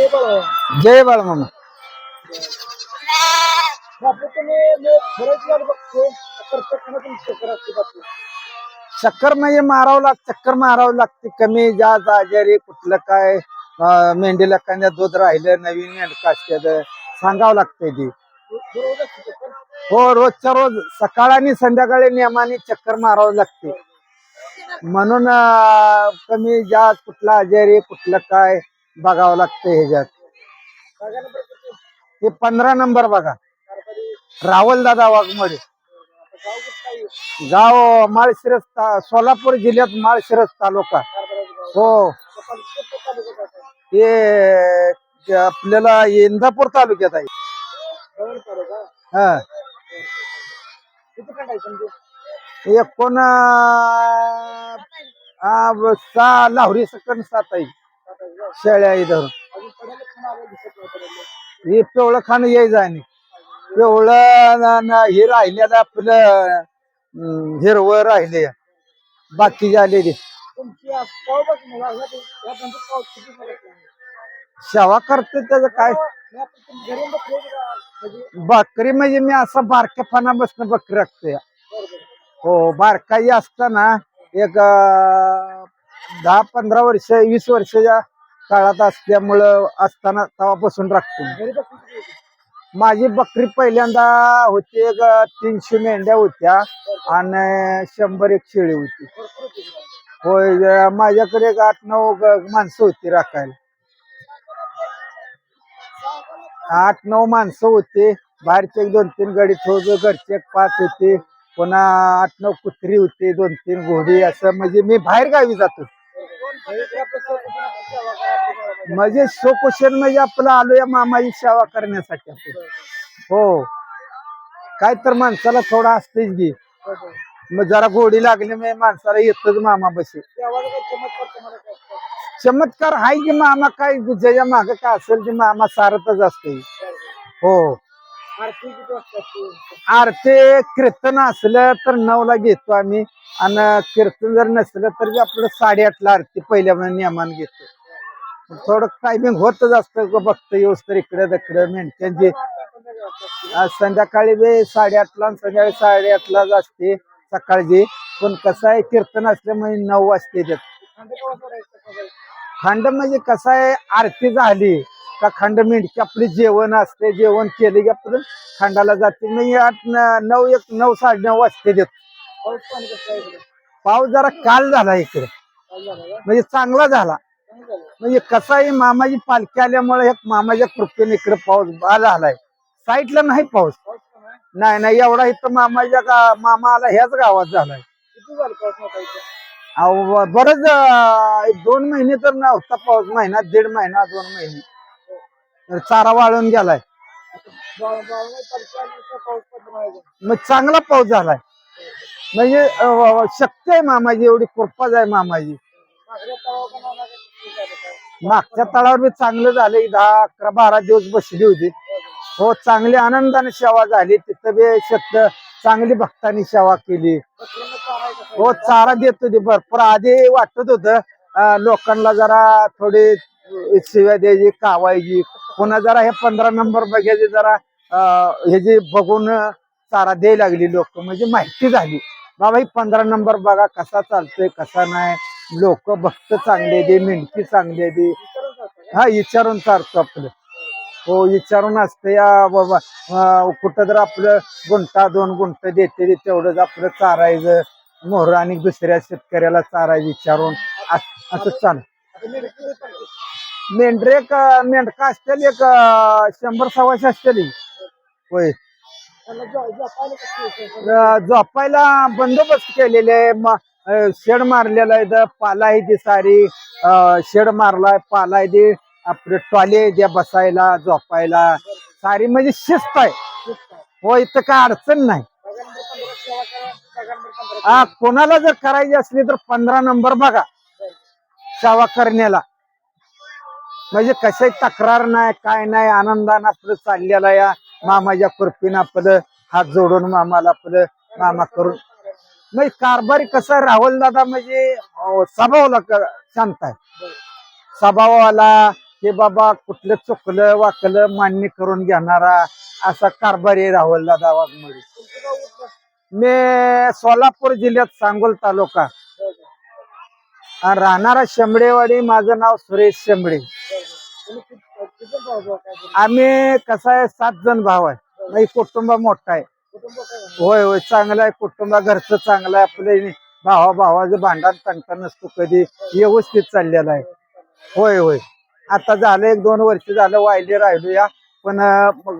जय बाळा बाळ मामा. चक्कर म्हणजे मारावं लाग चक्कर मारावं लागते. कमी जा आजारी कुठलं काय? मेंढीला कांद्या दूध राहिलं नवीन मेंढका असते सांगावं लागतंय ती. हो रोजच्या रोज सकाळ आणि संध्याकाळी नियमाने चक्कर मारावं लागते. म्हणून कमी जात कुठला आजारी कुठलं काय? बघावं लागतंय ह्याच्यात. हे पंधरा नंबर बघा. रावल दादा वाघमोडे. गाव माळशिरस ता- सोलापूर जिल्ह्यात माळशिरस तालुका. हो. हे आपल्याला इंदापूर तालुक्यात आहे. हा. एकोण सहा लावरी सकन सात आहे. शेळ्या इथं. हे पिवळं खाणं यायचं जाणे पिवळं हे राहिले आपलं हिरव राहिले बाकी झालेली. सेवा करते त्याचं काय? म्हणजे बकरी म्हणजे मी असं बारक्यापणा बसन बकरी राखतोय. हो बारकाई असताना एक दहा पंधरा वर्ष वीस वर्षाच्या काळात असल्यामुळं असताना तेव्हापासून राखतो. माझी बकरी पहिल्यांदा होती एक तीनशे मेंढ्या होत्या आणि शंभर एक शेळी होती. होय माझ्याकडे एक आठ नऊ माणसं होती राखायला. आठ नऊ माणसं होती. बाहेरचे एक दोन तीन गडी ठेवतो घरचे एक पाच होते. पुन्हा आठ नऊ कुत्री होती दोन तीन घोडी असं. म्हणजे मी बाहेर गावी जातो म्हणजे सोकुशन म्हणजे आपलं आलो या मामाची सेवा करण्यासाठी आपण. हो. काय तर माणसाला थोडा असतेच घे मग जरा गोडी लागली म्हणजे माणसाला येतच मामा बशी. चमत्कार चमत्कार हाय की मामा काय ज्याच्या माग काय असेल ते मामा सारतच असते हो. आरती कीर्तन असलं तर नऊला घेतो आम्ही. आणि कीर्तन जर नसलं तर आपलं साडेआठला आरती पहिल्या नियमान घेतो. थोडं टायमिंग होतच असतं बघतं येऊस तर इकडे तिकडे असते. आज संध्याकाळी बी साडेआठला संध्याकाळी साडेआठलाच असते सकाळची पण कसं आहे कीर्तन असल्यामुळे नऊ वाजते त्यात? खंड म्हणजे कसं आहे आरती झाली. का खंड मिंडकी आपली जेवण असते जेवण केले की आपलं खंडाला जाते. म्हणजे आठ नऊ एक नऊ साडे नऊ वाजते देत. पाऊस जरा काल झाला इकडे? म्हणजे चांगला झाला. म्हणजे कसं आहे मामाची पालखी आल्यामुळे एक मामाच्या कृपेने इकडे पाऊस बा झालाय. साईडला नाही पाऊस. नाही नाही एवढा इथं मामाच्या गा मामा आला ह्याच गावात झालाय. बरंच दोन महिने तर नव्हता पाऊस. महिना दीड महिना दोन महिने. चारा वाळून गेलाय. मग चांगला पाऊस झालाय. म्हणजे शक्य आहे मामाजी एवढी कृपाच आहे मामाजी. मागच्या तळावर बी चांगलं झालं. दहा अकरा बारा दिवस बसली होती. हो चांगली आनंदाने सेवा झाली. तिथं बी शक्य चांगली भक्तांनी सेवा केली. हो चारा देत होती. भरपूर आधी वाटत होत लोकांना जरा थोडी शिव्या द्यायची कावायची. पुन्हा जरा हे पंधरा नंबर बघायचे जरा हे जे बघून चारा द्यायला लागली लोक म्हणजे माहिती झाली. बाबा ही पंधरा नंबर बघा कसा चालतोय कसा नाही. लोक भक्त चांगले दे मेंढकी चांगले दे हा विचारून चालतो आपलं. हो विचारून असते या बाबा कुठं जर आपलं गुंटा दोन गुंट देते तेवढंच आपलं चारायचं. मोहर आणि दुसऱ्या शेतकऱ्याला चारायचं विचारून अस- असं चाल मेंढरे एक मेंढका असतील एक शंभर सव्वाशे असतील. होय. झोपायला बंदोबस्त केलेले आहे. शेड मारलेला आहे. पाला आहे ती सारी. अं, शेड मारलाय. पाला आहे ती. आपले टॉले द्या बसायला झोपायला. सारी म्हणजे शिस्त आहे. हो इथं काय अडचण नाही. हा कोणाला जर करायची असली तर पंधरा नंबर बघा. सेवा करण्याला. म्हणजे कशाही तक्रार नाही काय नाही आनंदानं आपलं चाललेला या मामाच्या कृपेनं आपलं हात जोडून मामाला आपलं मामा करून. म्हणजे कारभारी कसं राहुल दादा म्हणजे स्वभावला स्वभावाला शांत आहे. स्वभावाला हे बाबा कुठलं चुकलं वाकलं मान्य करून घेणारा असा कारभारी राहुल दादा वाघमोडी मी सोलापूर जिल्ह्यात सांगोल तालुका. राहणारा शेंबडेवाडी माझं नाव सुरेश शेंबडे तुम्ही किती किती जण भाऊ भाऊ काय बोलू? आम्ही कसं आहे सात जण भाव आहे. नाही कुटुंब मोठा आहे. होय होय चांगलं आहे कुटुंब घरचं चांगलं आहे आपलं भावा भावाचं भांडण तंटा नसतो कधी. व्यवस्थित चाललेलं आहे. होय होय. आता झालं एक दोन वर्ष झालं वायले राहिलो या. पण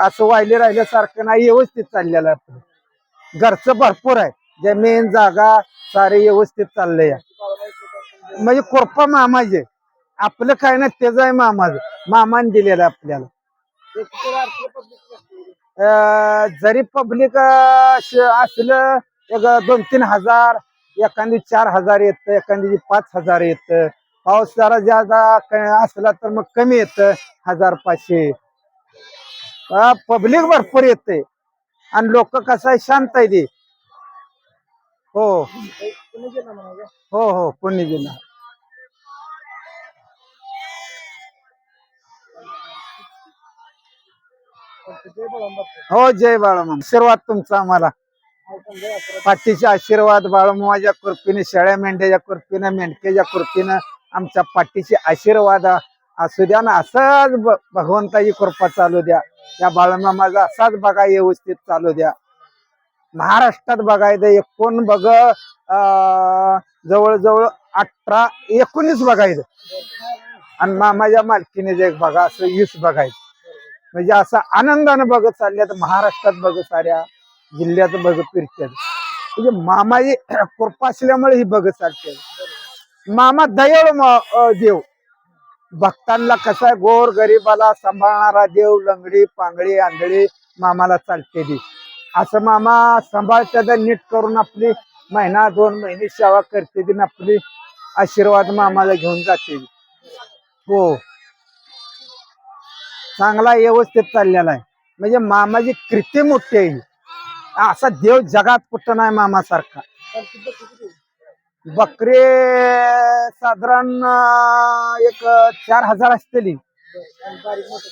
असं वायले राहिल्यासारखं नाही व्यवस्थित चाललेलं आहे आपलं. घरचं भरपूर आहे. जमीन जागा सारे व्यवस्थित चाललंय या. म्हणजे कोरपा मामाचे आपलं काय ना तेच आहे मामाचं. मामान दिलेलं आहे आपल्याला जरी पब्लिक असलं एक दोन तीन हजार एखादी चार हजार येत एखादी पाच हजार येत. पाऊस जरा ज्यादा असला तर मग कमी येत हजार पाचशे. पब्लिक भरपूर येते आणि लोक कसं आहे शांत आहे ते. हो. हो हो पुणे जिल्हा हो जय बाळामामा. आशीर्वाद तुमचा आम्हाला. असं पाठीचे आशीर्वाद बाळमामाच्या कृपेने शेळ्या मेंढ्याच्या कृपेने मेंढक्याच्या कृपेनं आमच्या पाठीचे आशीर्वाद असू द्या ना असाच भगवंताची कृपा चालू द्या. त्या बाळमामाचा असाच बघा व्यवस्थित चालू द्या. महाराष्ट्रात बघायचं एकूण बघ अं, जवळजवळ अठरा एकोणीस बघायचं आणि मामाच्या मालकीने एक बघा असं वीस बघायचं म्हणजे असं आनंदानं बघत चालल्या तर महाराष्ट्रात बघत साऱ्या जिल्ह्यात बघत फिरत्यात. म्हणजे मामाई कृपा असल्यामुळे ही बघत चालते मामा दयाळू देव. भक्तांना कसा आहे? गोर गरीबाला सांभाळणारा देव लंगडी पांगडी आंधळी मामाला चालते ती. असं मामा सांभाळतात नीट करून आपली महिना दोन महिने सेवा करते ती आपली आशीर्वाद मामाला घेऊन जाते हो. चांगला व्यवस्थित चाललेला आहे. म्हणजे मामाची कृती मोठी आहे असा देव जगात कुठं नाही मामासारखा. बकरे साधारण एक चार हजार असतील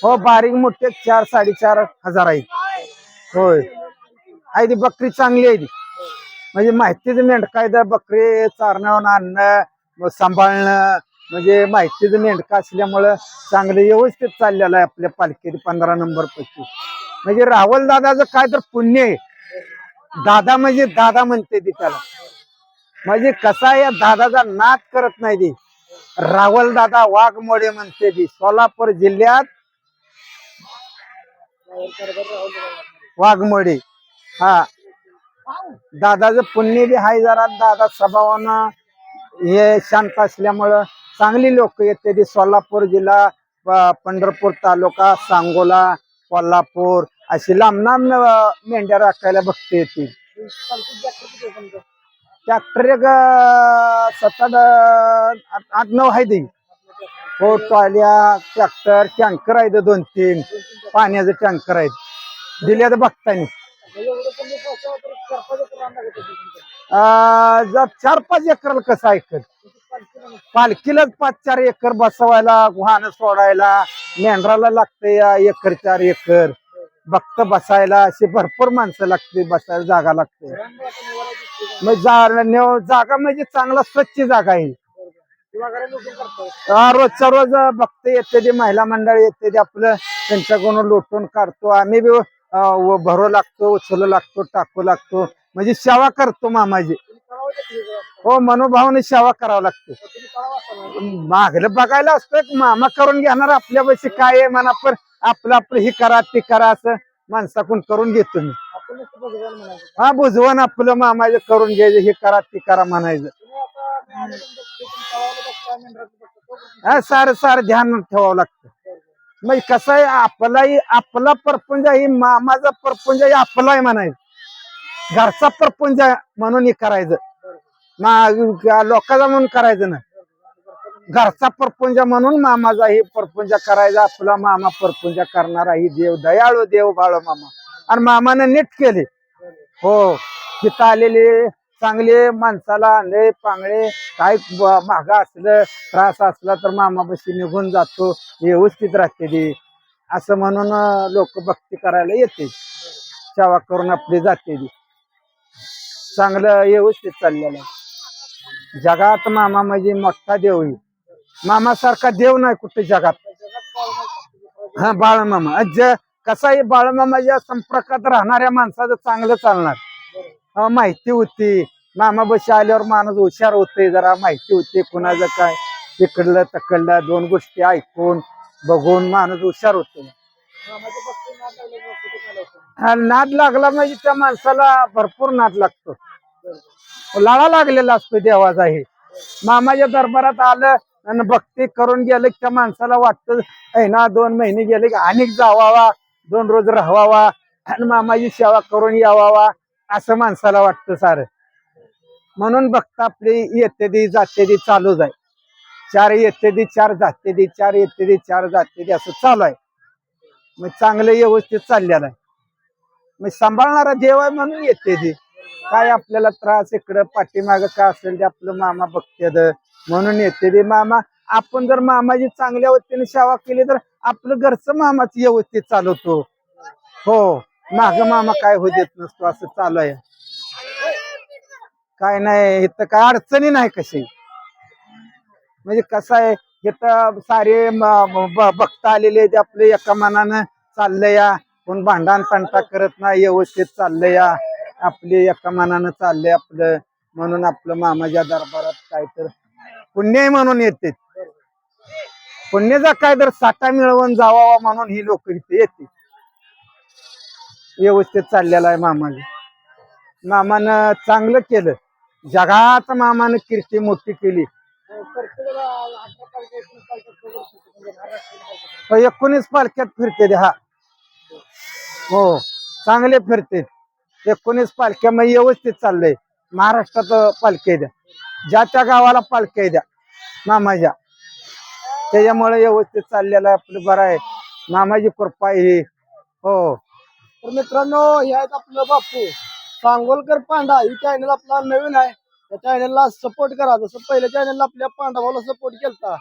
हो. बारीक मोठे चार साडेचार हजार आहेत होय. आहे ती बकरी चांगली आहे ती. म्हणजे माहितीच मेंढका बकरी चारणं आणणं सांभाळणं म्हणजे माहितीच मेंढका असल्यामुळं चांगलं व्यवस्थित चाललेलं आहे आपल्या पालखीत पंधरा नंबर पैकी. म्हणजे रावल दादाचं काय तर पुण्य आहे. दादा म्हणजे दादा म्हणते ती त्याला. म्हणजे कसा या दादाचा नाद करत नाही ती. रावल दादा वाघमोडे म्हणते ती. सोलापूर जिल्ह्यात वाघमोडे हा. दादाचं पुण्य बी हाय जरा. दादा स्वभावानं हे शांत असल्यामुळं चांगली लोक येते. ती सोलापूर जिल्हा पंढरपूर तालुका सांगोला कोल्हापूर अशी लांब लांब मेंढ्या राखायला भक्त येतील ट्रॅक्टर एक सात आठ आठ- नऊ आहे ते. हो टॉल्या ट्रॅक्टर टँकर आहेत दोन तीन. पाण्याचं टँकर आहेत दिल्या तर बघतानी चार पाच एकर कसं ऐकत पालखीलाच पाच चार एकर बसवायला वाहन सोडायला मेंढराला लागते या एकर चार एकर. भक्त बसायला अशी भरपूर माणसं लागते बसायला जागा लागते मग जा- नेव- जागा म्हणजे चांगला स्वच्छ जागा आहे. हा, रोजच्या रोज भक्त येते ते महिला मंडळ येते ते आपलं त्यांच्याकडून लोटून काढतो. आम्ही बी अं, व- भरू लागतो उचलू लागतो टाकू लागतो. म्हणजे सेवा करतो मामाजी. हो मनोभावाने सेवा करावं लागते. मागलं बघायला असतं मामा करून घेणार आपल्या पैसे काय आहे म्हणा पण आपलं आपलं हे करा ते करा असं माणसाकडून करून घेतो मी. हा बुजवण आपलं मामाचं करून घ्यायचं हे करा ते करा म्हणायचं. हा सारं सारं ध्यान ठेवावं लागतं. मग कसं आहे आपलाही आपला परपुंज ही मामाचा परपुंज आपलाही आपला आहे म्हणायचं. घरचा परपुंज म्हणून हे करायचं. ना लोकांचा म्हणून करायचं ना घरचा परपुंजा म्हणून मामाचा हे परपुंजा करायचा आपला मामा परपुंजा करणारा ही देव दयाळू देव बाळ मामा. आणि मामाने नीट केले. हो तिथं आलेले चांगले माणसाला आंधळे पांगळे काय मागा असलं त्रास असला तर मामापाशी निघून जातो व्यवस्थित राहते ती. असं म्हणून लोक भक्ती करायला येते. सेवा करून आपली जाते ती. चांगलं व्यवस्थित चाललेलं आहे. जगात मामा म्हणजे मोठा देव आहे. मामासारखा देव नाही कुठे जगात. हा बाळमामा. ज कसा आहे बाळमामाच्या संपर्कात राहणाऱ्या माणसाचं चांगलं चालणार. माहिती होती. मामा बशी आल्यावर माणूस हुशार होते जरा माहिती होती कुणाचं काय. इकडलं तकडलं दोन गोष्टी ऐकून बघून माणूस हुशार होतो हा नाद लागला म्हणजे त्या माणसाला भरपूर नाद लागतो. लाळा लागलेला असतो देवाचा हे. मामाच्या दरबारात आलं आणि भक्ती करून गेलं की त्या माणसाला वाटतं आहे ना दोन महिने गेले की अनेक जावावा दोन रोज राहावा आणि मामाची सेवा करून यावावा असं माणसाला वाटतं सारं. म्हणून भक्त आपली येते दी जाते दी चालूच आहे चार येते दी चार जाते दी चार येते दी चार जाते दी असं चालू आहे. मग चांगलं व्यवस्थित चाललेलं आहे. मग सांभाळणारा देव आहे म्हणून येते ती काय आपल्याला त्रास इकडं पाठीमाग काय असेल ते आपलं मामा बघतेद म्हणून येते ते मामा. आपण जर मामाची चांगल्या वतीने सेवा केली तर आपलं घरचं मामाच व्यवस्थित चालवतो. हो. माग मामा काय होऊ देत नसतो असं चालू आहे. काय नाही इथं काय अडचणी नाही कशी. म्हणजे कसं आहे इथं सारे बघता आलेले आहेत आपले एका मनानं चाललंय. या कोण भांडण तंटा करत नाही व्यवस्थित चाललंय. या आपले एका मनानं चालले आपलं म्हणून आपलं मामाच्या दरबारात काय तर पुण्य म्हणून येते. पुण्याचा काय तर साठा मिळवून जावा म्हणून ही लोक इथे येते. व्यवस्थित चाललेला आहे मामाने. मामानं चांगलं केलं. जगात मामानं कीर्ती मोठी केली. एकोणीस पालख्यात फिरते हा. हो चांगले फिरते एकोणीस पालख्या मग व्यवस्थित चाललंय. महाराष्ट्रात पालख्या द्या. ज्या त्या गावाला पालख्या द्या. मामाच्या. त्याच्यामुळे व्यवस्थित चाललेलं आहे आपलं बरं आहे. मामाची कृपा आहे हो. तर मित्रांनो हे आहेत आपलं बापू. सांगोलकर पांडा ही चॅनल आपला नवीन आहे. त्या चॅनलला सपोर्ट करा. जसं पहिल्या चॅनलला आपल्या पांडवाला सपोर्ट केलता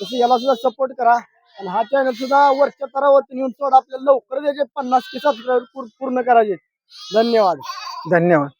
तसं याला सुद्धा सपोर्ट करा. आणि हा चॅनल सुद्धा वरच्या तरावरती नेऊन सोडा. आपल्याला लवकर त्याचे पन्नास ते सबस्क्राईब पूर्ण करायचे. धन्यवाद धन्यवाद.